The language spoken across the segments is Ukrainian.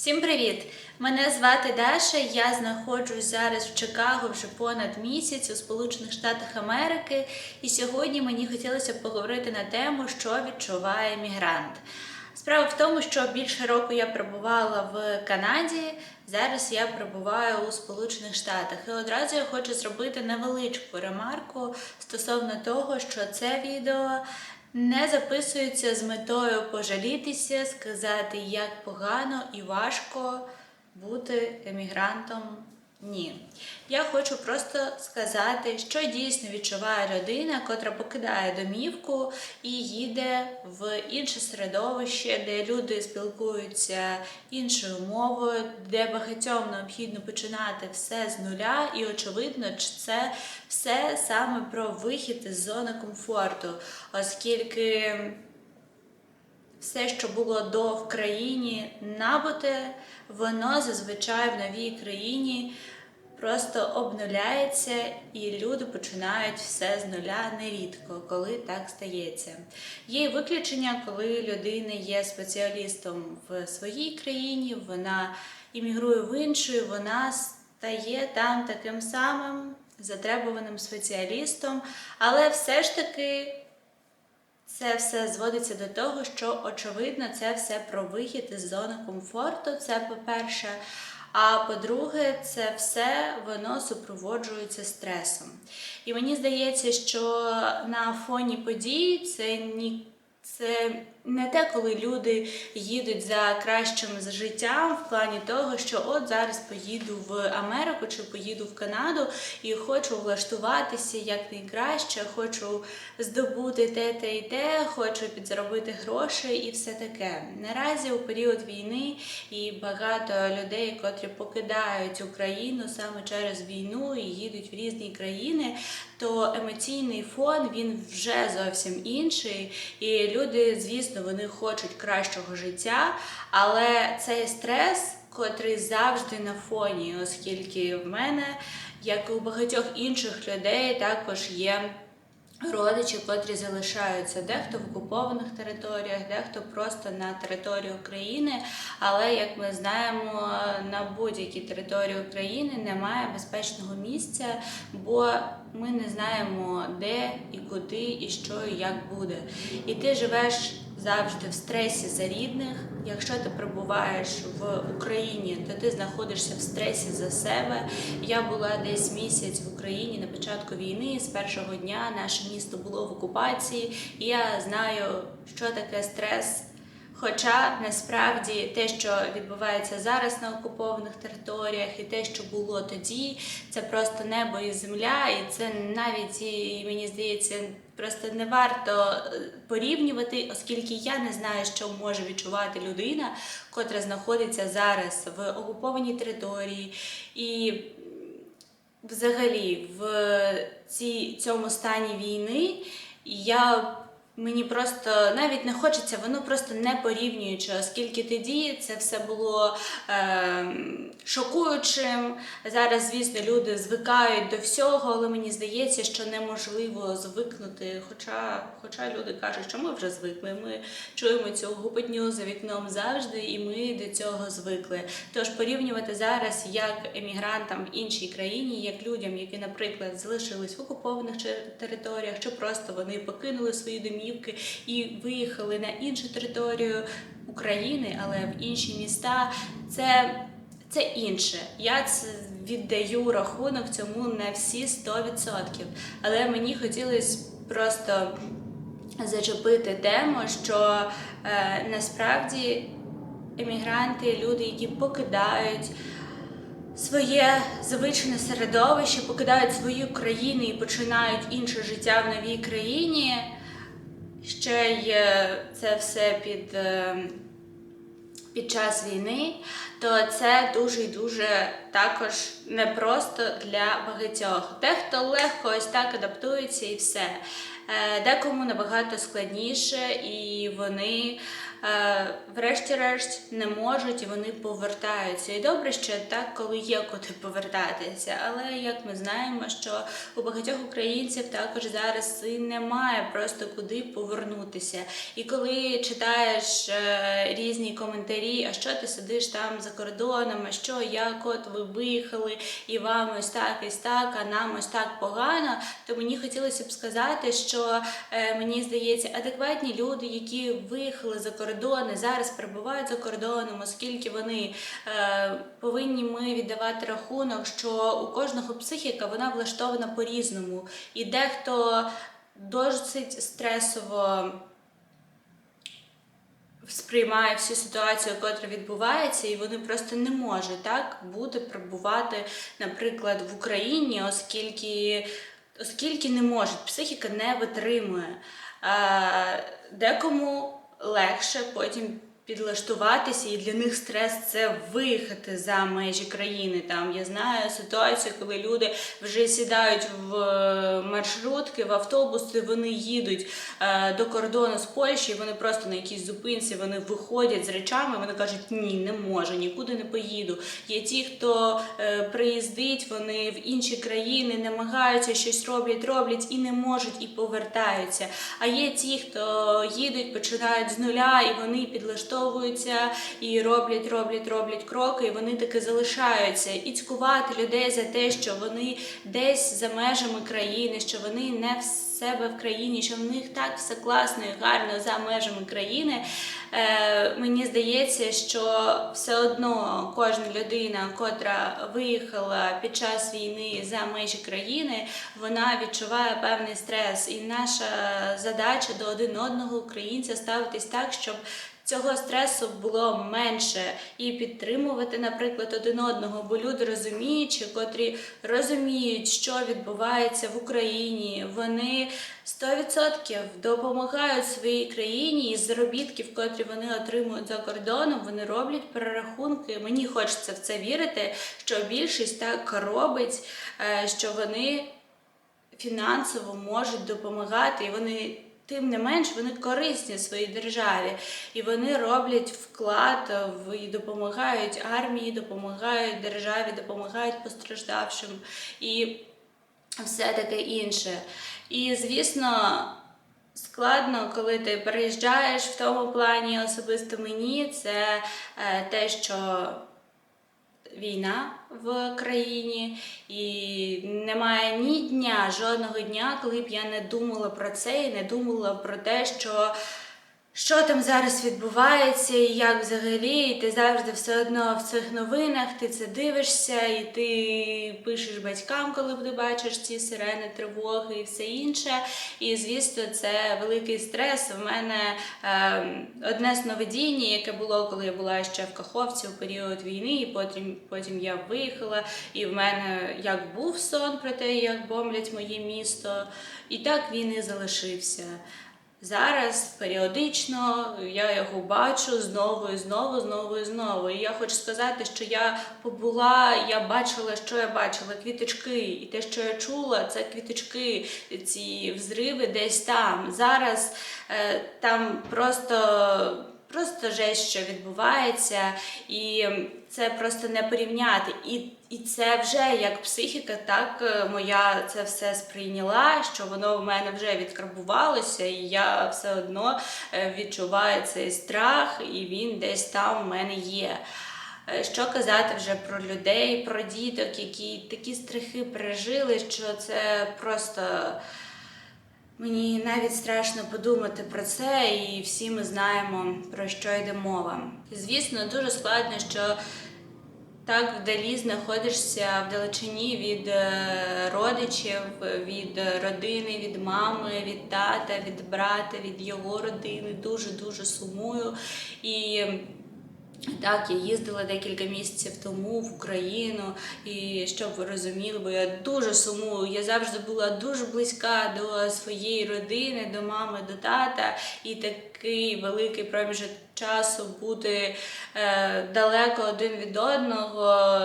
Всім привіт! Мене звати Даша. Я знаходжусь зараз в Чикаго вже понад місяць у Сполучених Штатах Америки. І сьогодні мені хотілося поговорити на тему, що відчуває мігрант. Справа в тому, що більше року я перебувала в Канаді. Зараз я перебуваю у Сполучених Штатах. І одразу я хочу зробити невеличку ремарку стосовно того, що це відео не записується з метою пожалітися, сказати, як погано і важко бути емігрантом. Ні. Я хочу просто сказати, що дійсно відчуває людина, котра покидає домівку і їде в інше середовище, де люди спілкуються іншою мовою, де багатьом необхідно починати все з нуля, і очевидно, це все саме про вихід із зони комфорту, оскільки все, що було до в країні набуте, воно зазвичай в новій країні просто обнуляється, і люди починають все з нуля нерідко, коли так стається. Є виключення, коли людина є спеціалістом в своїй країні, вона іммігрує в іншу, і вона стає там таким самим затребуваним спеціалістом, але все ж таки. Це все зводиться до того, що очевидно це все про вихід із зони комфорту. Це по-перше. А по-друге, це все воно супроводжується стресом. І мені здається, що на фоні подій це ні. Це не те, коли люди їдуть за кращим життям в плані того, що от зараз поїду в Америку чи поїду в Канаду і хочу влаштуватися як найкраще, хочу здобути те, те і те, хочу підзаробити гроші і все таке. Наразі у період війни і багато людей, котрі покидають Україну саме через війну і їдуть в різні країни, то емоційний фон він вже зовсім інший. І люди, звісно, вони хочуть кращого життя, але цей стрес, котрий завжди на фоні, оскільки в мене, як і у багатьох інших людей, також є. Родичі, котрі залишаються дехто в окупованих територіях, дехто просто на території України. Але як ми знаємо, на будь-якій території України немає безпечного місця, бо ми не знаємо де і куди, і що і як буде. І ти живеш завжди в стресі за рідних. Якщо ти перебуваєш в Україні, то ти знаходишся в стресі за себе. Я була десь місяць в Україні на початку війни. З першого дня наше місто було в окупації, і я знаю, що таке стрес. Хоча насправді те, що відбувається зараз на окупованих територіях, і те, що було тоді, це просто небо і земля, і це навіть і мені здається. Просто не варто порівнювати, оскільки я не знаю, що може відчувати людина, котра знаходиться зараз в окупованій території, і взагалі в цій, цьому стані війни я. Мені просто навіть не хочеться, воно просто не порівнюючи, оскільки тоді це все було е, шокуючим. Зараз, звісно, люди звикають до всього, але мені здається, що неможливо звикнути. Хоча хоча люди кажуть, що ми вже звикли. Ми чуємо цю гупотню за вікном завжди, і ми до цього звикли. Тож порівнювати зараз як емігрантам в іншій країні, як людям, які, наприклад, залишились в окупованих територіях, чи просто вони покинули свої домівки і виїхали на іншу територію України, але в інші міста. Це це інше. Я це віддаю рахунок цьому на всі 100%. Але мені хотілося просто зачепити тему, що е, насправді емігранти, люди, які покидають. Своє звичне середовище покидають свою країну і починають інше життя в новій країні ще й це все під під час війни, то це дуже і дуже також непросто для багатьох. Дехто легко ось так адаптується і все. Е, декому набагато складніше, і вони е, врешті-решт не можуть і вони повертаються. І добре, що так, коли є куди повертатися. Але як ми знаємо, що у багатьох українців також зараз і немає просто куди повернутися. І коли читаєш е, різні коментарі, а що ти сидиш там за кордоном, а що як от ви виїхали, і вам ось так, ось так, а нам ось так погано, то мені хотілося б сказати, що е, мені здається, адекватні люди, які виїхали за кордони, зараз перебувають за кордоном, оскільки вони е, повинні ми віддавати рахунок, що у кожного психіка вона влаштована по-різному, і дехто досить стресово сприймає всю ситуацію, яка відбувається, і вони просто не можуть так бути перебувати, наприклад, в Україні, оскільки, оскільки не можуть, психіка не витримує. Е, Декому легше потім підлаштуватися, і для них стрес це виїхати за межі країни. Там я знаю ситуацію, коли люди вже сідають в е, маршрутки, в автобуси, вони їдуть е, до кордону з Польщі, вони просто на якійсь зупинці вони виходять з речами. Вони кажуть, ні, не можу, нікуди не поїду. Є ті, хто е, приїздить, вони в інші країни намагаються щось роблять, роблять і не можуть, і повертаються. А є ті, хто їдуть, починають з нуля, і вони підлаштовуються і роблять, роблять, роблять кроки, і вони таки залишаються. І цькувати людей за те, що вони десь за межами країни, що вони не в себе в країні, що в них так все класно і гарно за межами країни. Е, мені здається, що все одно кожна людина, котра виїхала під час війни за межі країни, вона відчуває певний стрес. І наша задача до один одного українця ставитись так, щоб Цього стресу було менше і підтримувати, наприклад, один одного, бо люди розуміючи, котрі розуміють, що відбувається в Україні, вони 100% допомагають своїй країні із заробітків, котрі вони отримують за кордоном. Вони роблять перерахунки. Мені хочеться в це вірити, що більшість так робить, е, що вони фінансово можуть допомагати, і вони. Тим не менш вони корисні своїй державі, і вони роблять вклад в і допомагають армії, допомагають державі, допомагають постраждавшим і все таке інше. І звісно, складно, коли ти переїжджаєш в тому плані, особисто мені, це е, те, що війна в країні, і немає ні дня, жодного дня, коли б я не думала про це і не думала про те, що. Що там зараз відбувається, і як взагалі, і ти завжди все одно в цих новинах, ти це дивишся, і ти пишеш батькам, коли ти бачиш ці сирени, тривоги і все інше. І звісно, це великий стрес. У мене е, одне сновидіння, яке було, коли я була ще в Каховці у період війни, і потім, потім я виїхала, і в мене як був сон про те, як бомблять моє місто, і так він і залишився. Зараз періодично я його бачу знову і знову, знову і знову. І я хочу сказати, що я побула, я бачила, що я бачила, квіточки, і те, що я чула, це квіточки, ці взриви десь там. Зараз е, там просто. Просто жесть, що відбувається, і це просто не порівняти. І і це вже як психіка, так е, моя це все сприйняла, що воно в мене вже відкарбувалося, і я все одно е, відчуваю цей страх, і він десь там в мене є. Е, що казати вже про людей, про діток, які такі страхи пережили, що це просто. Мені навіть страшно подумати про це, і всі ми знаємо, про що йде мова. Звісно, дуже складно, що так вдалі знаходишся в далечині від е, родичів, від родини, від мами, від тата, від брата, від його родини. Дуже дуже сумую. І Так, я їздила декілька місяців тому в Україну, і щоб ви розуміли, бо я дуже сумую. Я завжди була дуже близька до своєї родини, до мами, до тата, і такий великий проміжок часу бути е, далеко один від одного.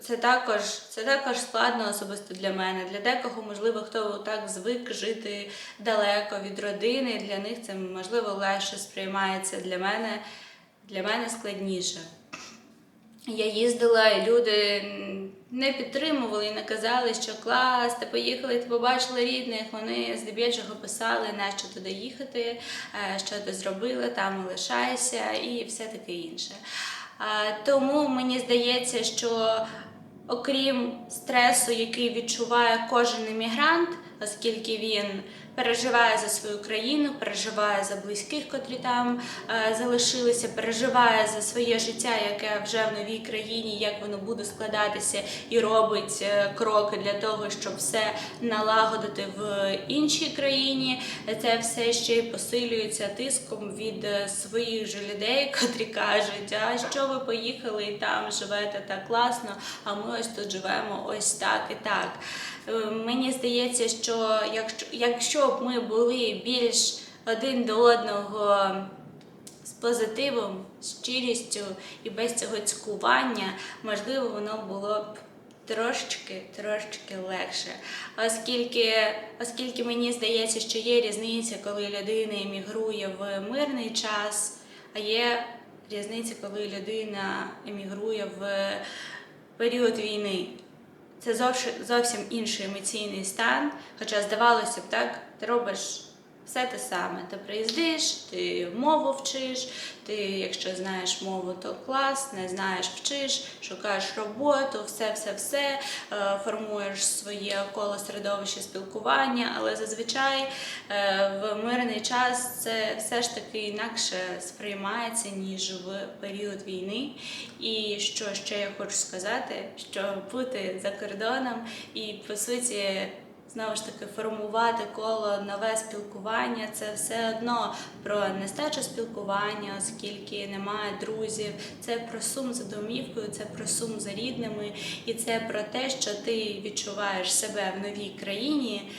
Це також, це також складно особисто для мене. Для декого, можливо, хто так звик жити далеко від родини. Для них це можливо легше сприймається для мене для мене складніше. Я їздила, і люди не підтримували і не казали, що клас, ти поїхали, ти побачила рідних. Вони здебільшого писали, нащо туди їхати, е, що ти зробила, там лишайся і все таке інше. Тому мені здається, що окрім стресу, який відчуває кожен емігрант, оскільки він переживає за свою країну, переживає за близьких, котрі там е, залишилися, переживає за своє життя, яке вже в новій країні, як воно буде складатися, і робить е, кроки для того, щоб все налагодити в іншій країні. Це все ще й посилюється тиском від е, своїх же людей, котрі кажуть, а що ви поїхали і там живете так класно, а ми ось тут живемо ось так і так. Мені здається, що якщо, якщо б ми були більш один до одного з позитивом, щирістю і без цього цькування, можливо, воно було б трошечки, трошечки легше. Оскільки, оскільки мені здається, що є різниця, коли людина емігрує в мирний час, а є різниця, коли людина емігрує в період війни. Це зовсім, зовсім інший емоційний стан. Хоча здавалося б, так, ти робиш все те саме. Ти приїздиш, ти мову вчиш, ти, якщо знаєш мову, то клас, не знаєш, вчиш, шукаєш роботу, все-все-все, е, формуєш своє коло середовище спілкування, але зазвичай е, в мирний час це все ж таки інакше сприймається, ніж в період війни. І що ще я хочу сказати, що бути за кордоном і по суті. Знову ж таки, формувати коло нове спілкування це все одно про нестачу спілкування, оскільки немає друзів. Це про сум за домівкою, це про сум за рідними, і це про те, що ти відчуваєш себе в новій країні.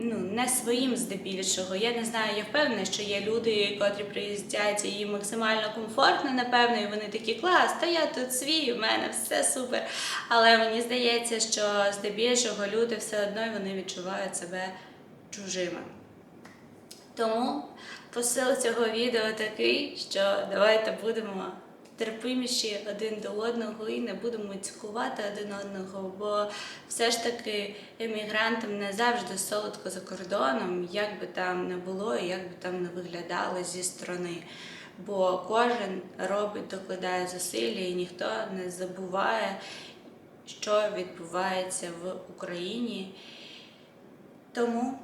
Ну, не своїм здебільшого. Я не знаю, я впевнена, що є люди, котрі приїздять і їм максимально комфортно, напевно, і вони такі клас, та я тут свій, у мене все супер. Але мені здається, що здебільшого люди все одно вони відчувають себе чужими. Тому посил цього відео такий, що давайте будемо терпиміші один до одного і не будемо цькувати один одного, бо все ж таки емігрантам не завжди солодко за кордоном, як би там не було і як би там не виглядало зі сторони. Бо кожен робить, докладає зусилля, і ніхто не забуває, що відбувається в Україні. Тому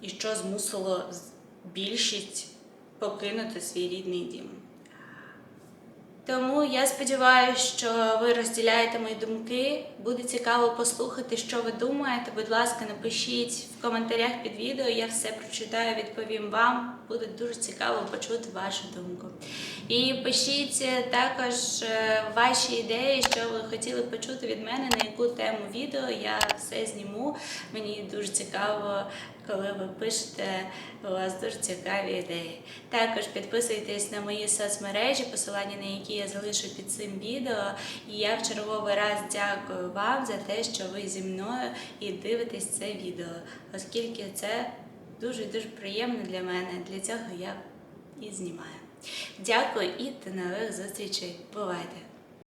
і що змусило більшість покинути свій рідний дім. Тому я сподіваюся, що ви розділяєте мої думки. Буде цікаво послухати, що ви думаєте. Будь ласка, напишіть в коментарях під відео. Я все прочитаю, відповім вам. Буде дуже цікаво почути вашу думку. І пишіть також е, ваші ідеї, що ви хотіли почути від мене, на яку тему відео. Я все зніму. Мені дуже цікаво, коли ви пишете, у вас дуже цікаві ідеї. Також підписуйтесь на мої соцмережі, посилання на які я залишу під цим відео. І я в черговий раз дякую вам за те, що ви зі мною і дивитесь це відео, оскільки це дуже дуже приємно для мене. Для цього я і знімаю. Дякую і до нових зустрічей. Бувайте!